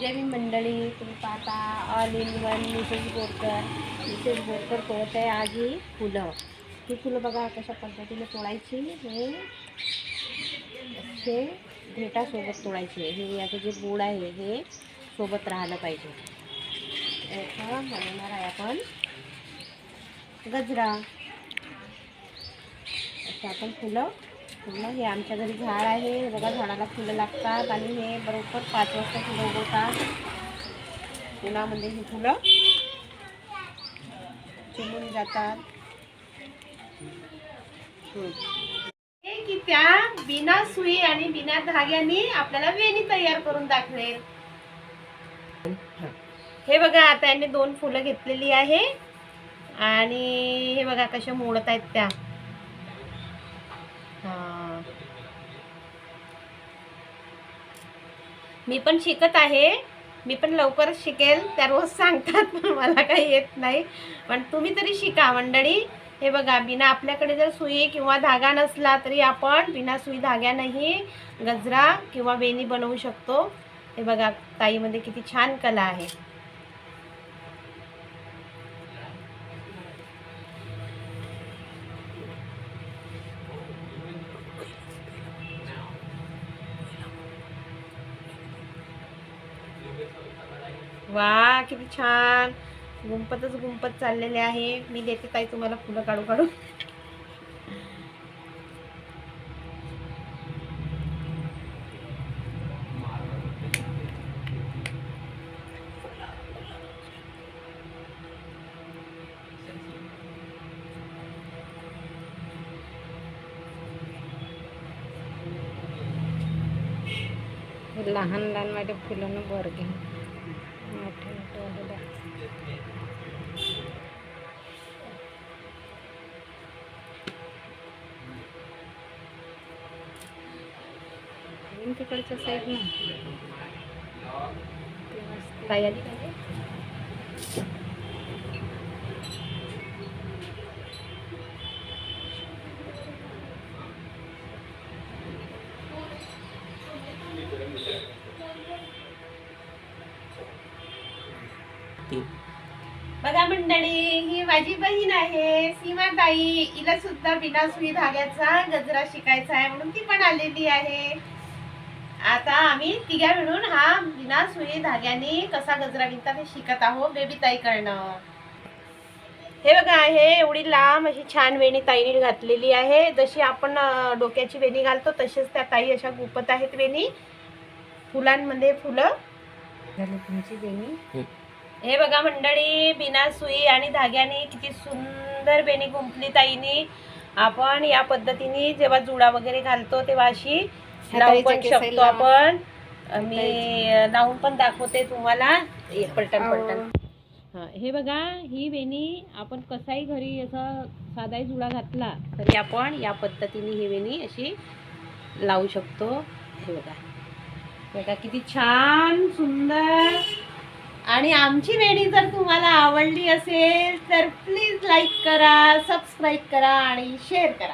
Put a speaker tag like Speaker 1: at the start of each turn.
Speaker 1: जय मी मंडळी तुम्ही पाहता all in one Mrs Borkar Mrs Borkar तोडत आहे आज ही फुलं. ही फुलं बघा कशा पद्धतीने तोडायची हे. असे भेटासोबत तोडायचे. हे याचं जे बोड आहे हे सोबत राहिलं पाहिजे. याचा बनवणार आहे आपण गजरा. असं आपण फुलं पूर्ण हे आमच्या घरी झाड आहे. बघा झाडाला फुलं लागतात आणि हे बरोबर पाच वाजता फुलं उगवतात. उन्हामध्ये म्हणजे ही फुलं चिमून जातात. हे की त्या बिना सुई आणि बिना धाग्याने आपल्याला वेणी तयार करून दाखवेल हे बघा आता यांनी दोन फुलं घेतलेली आहे. आणि हे बघा कशा मोडत आहेत त्या. मी पण शिकत आहे. मी पण लवकरच शिकेल. त्या रोज सांगतात पण मला काही येत नाही. पण तुम्ही तरी शिका मंडळी. हे बघा बिना आपल्याकडे जर सुई किंवा धागा नसला तरी आपण बिना सुई धाग्यानंही गजरा किंवा वेणी बनवू शकतो. हे बघा ताईमध्ये किती छान कला आहे. वा किती छान. गुंपतच गुंपत चाललेले आहे. मी देते ताई तुम्हाला फुलं काढू काढू
Speaker 2: लहान लहान माझ्या फुलानं बरं घ्या मोठे मोठे आहे. अजून तिकडच्या साईड ना
Speaker 1: ताई आली रे? बघा मंडळी ही माझी बहीण आहे सीमा ताई हिला सुद्धा बिना सुई धाग्याचा गजरा शिकायचा आहे म्हणून ती पण आलेली आहे. आता आम्ही तिघ्या मिळून हा बिना सुई धाग्याने कसा गजरा विणतात हे शिकत आहोत बेबी ताईकडनं हे बघा हे एवढी लांब अशी छान वेणी ताईने घातलेली आहे. जशी आपण डोक्याची वेणी घालतो तसेच त्या ताई अशा गुपत आहेत वेणी. फुलांमध्ये फुलं.
Speaker 2: झाली तुमची बेणी
Speaker 1: हे बघा मंडळी बिना सुई आणि धाग्याने किती सुंदर बेणी गुंफली ताईनी. आपण या पद्धतीने जेव्हा जुडा वगैरे घालतो तेव्हा अशी लावून पण शकतो आपण. मी लावून पण दाखवते तुम्हाला. हे. पलटन पलटन हा हे बघा ही वेणी आपण कसाही घरी असा साधाही जुडा घातला तरी आपण या पद्धतीने ही वेणी अशी लावू शकतो. हे बघा. बघा किती छान सुंदर आणि आमची वेणी जर तुम्हाला आवडली असेल तर प्लीज लाईक करा सबस्क्राईब करा आणि शेअर करा.